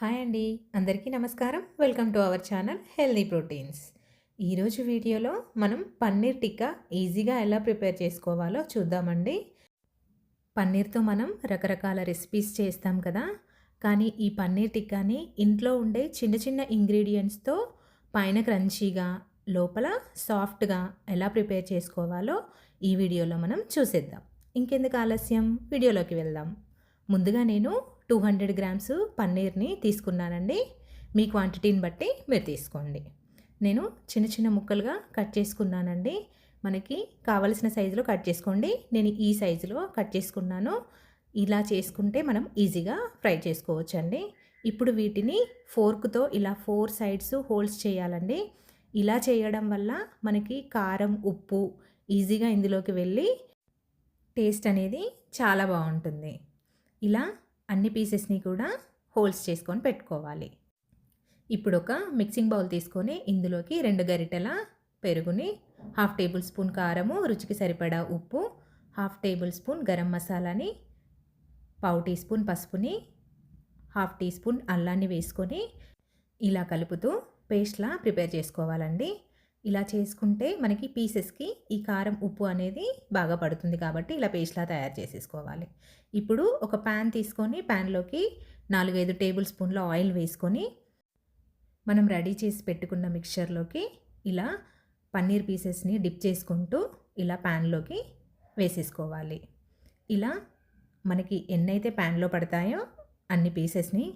Hi అండి. అందరికీ నమస్కారం. Welcome to our channel healthy proteins. ఈరోజు వీడియోలో మనం పన్నీర్ టిక్కా ఈజీగా ఎలా ప్రిపేర్ చేసుకోవాలో చూద్దామండి. పన్నీర్తో మనం రకరకాల రెసిపీస్ చేస్తాం కదా. కానీ ఈ పన్నీర్ టిక్కాని ఇంట్లో ఉండే చిన్న చిన్న ఇంగ్రీడియంట్స్తో పైన క్రంచీగా లోపల సాఫ్ట్గా ఎలా ప్రిపేర్ చేసుకోవాలో ఈ వీడియోలో మనం చూసేద్దాం. ఇంకెందుకు ఆలస్యం? వీడియోలోకి వెళ్దాం. ముందుగా నేను టూ హండ్రెడ్ గ్రామ్స్ పన్నీర్ని తీసుకున్నానండి. మీ క్వాంటిటీని బట్టి మీరు తీసుకోండి. నేను చిన్న చిన్న ముక్కలుగా కట్ చేసుకున్నానండి. మనకి కావలసిన సైజులో కట్ చేసుకోండి. నేను ఈ సైజులో కట్ చేసుకున్నాను. ఇలా చేసుకుంటే మనం ఈజీగా ఫ్రై చేసుకోవచ్చండి. ఇప్పుడు వీటిని ఫోర్క్తో ఇలా ఫోర్ సైడ్స్ హోల్స్ చేయాలండి. ఇలా చేయడం వల్ల మనకి కారం ఉప్పు ఈజీగా ఇందులోకి వెళ్ళి టేస్ట్ అనేది చాలా బాగుంటుంది. ఇలా అన్ని పీసెస్ని కూడా హోల్స్ చేసుకొని పెట్టుకోవాలి. ఇప్పుడు ఒక మిక్సింగ్ బౌల్ తీసుకొని ఇందులోకి రెండు గరిటెల పెరుగుని హాఫ్ టేబుల్ స్పూన్ కారము రుచికి సరిపడా ఉప్పు హాఫ్ టేబుల్ స్పూన్ గరం మసాలాని పావు టీ స్పూన్ పసుపుని హాఫ్ టీ స్పూన్ అల్లాన్ని వేసుకొని ఇలా కలుపుతూ పేస్ట్లా ప్రిపేర్ చేసుకోవాలండి. ఇలా చేసుకుంటే మనకి పీసెస్కి ఈ కారం ఉప్పు అనేది బాగా పడుతుంది కాబట్టి ఇలా పేస్ట్లా తయారు చేసేసుకోవాలి. ఇప్పుడు ఒక ప్యాన్ తీసుకొని ప్యాన్లోకి నాలుగైదు టేబుల్ స్పూన్ల ఆయిల్ వేసుకొని మనం రెడీ చేసి పెట్టుకున్న మిక్చర్లోకి ఇలా పన్నీర్ పీసెస్ని డిప్ చేసుకుంటూ ఇలా ప్యాన్లోకి వేసేసుకోవాలి. ఇలా మనకి ఎన్నైతే ప్యాన్లో పడతాయో అన్ని పీసెస్ని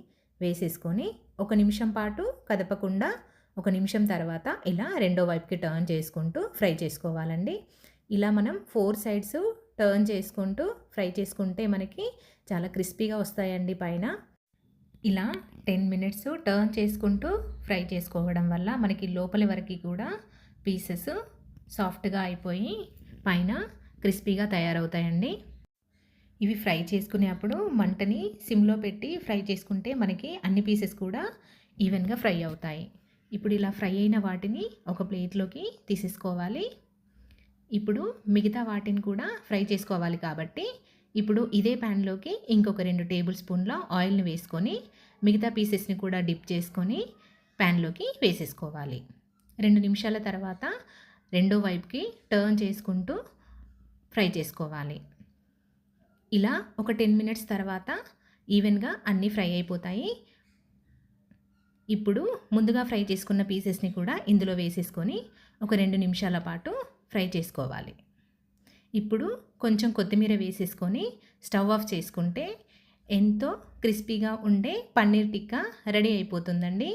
వేసేసుకొని ఒక నిమిషం పాటు కదపకుండా ఒక నిమిషం తర్వాత ఇలా రెండో వైపుకి టర్న్ చేసుకుంటూ ఫ్రై చేసుకోవాలండి. ఇలా మనం ఫోర్ సైడ్స్ టర్న్ చేసుకుంటూ ఫ్రై చేసుకుంటే మనకి చాలా క్రిస్పీగా వస్తాయండి పైన. ఇలా టెన్ మినిట్స్ టర్న్ చేసుకుంటూ ఫ్రై చేసుకోవడం వల్ల మనకి లోపలి వరకు కూడా పీసెస్ సాఫ్ట్గా అయిపోయి పైన క్రిస్పీగా తయారవుతాయండి. ఇవి ఫ్రై చేసుకునేప్పుడు మంటని సిమ్లో పెట్టి ఫ్రై చేసుకుంటే మనకి అన్ని పీసెస్ కూడా ఈవెన్గా ఫ్రై అవుతాయి. ఇప్పుడు ఇలా ఫ్రై అయిన వాటిని ఒక ప్లేట్లోకి తీసేసుకోవాలి. ఇప్పుడు మిగతా వాటిని కూడా ఫ్రై చేసుకోవాలి కాబట్టి ఇప్పుడు ఇదే ప్యాన్లోకి ఇంకొక రెండు టేబుల్ స్పూన్ల ఆయిల్ని వేసుకొని మిగతా పీసెస్ని కూడా డిప్ చేసుకొని ప్యాన్లోకి వేసేసుకోవాలి. రెండు నిమిషాల తర్వాత రెండో వైపుకి టర్న్ చేసుకుంటూ ఫ్రై చేసుకోవాలి. ఇలా ఒక టెన్ మినిట్స్ తర్వాత ఈవెన్గా అన్నీ ఫ్రై అయిపోతాయి. ఇప్పుడు ముందుగా ఫ్రై చేసుకున్న పీసెస్ని కూడా ఇందులో వేసేసుకొని ఒక రెండు నిమిషాల పాటు ఫ్రై చేసుకోవాలి. ఇప్పుడు కొంచెం కొత్తిమీర వేసేసుకొని స్టవ్ ఆఫ్ చేసుకుంటే ఎంతో క్రిస్పీగా ఉండే పన్నీర్ టిక్కా రెడీ అయిపోతుందండి.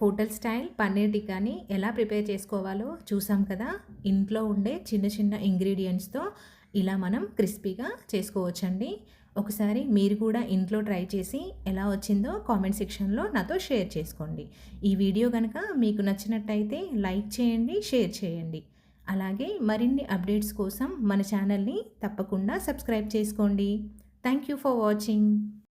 హోటల్ స్టైల్ పన్నీర్ టిక్కాని ఎలా ప్రిపేర్ చేసుకోవాలో చూసాం కదా? ఇంట్లో ఉండే చిన్న చిన్న ఇంగ్రీడియంట్స్తో ఇలా మనం క్రిస్పీగా చేసుకోవచ్చండి. ఒకసారి మీరు కూడా ఇంట్లో ట్రై చేసి ఎలా వచ్చిందో కామెంట్ సెక్షన్లో నాతో షేర్ చేసుకోండి. ఈ వీడియో కనుక మీకు నచ్చినట్టయితే లైక్ చేయండి షేర్ చేయండి. అలాగే మరిన్ని అప్డేట్స్ కోసం మన ఛానల్ని తప్పకుండా సబ్స్క్రైబ్ చేసుకోండి. Thank you for watching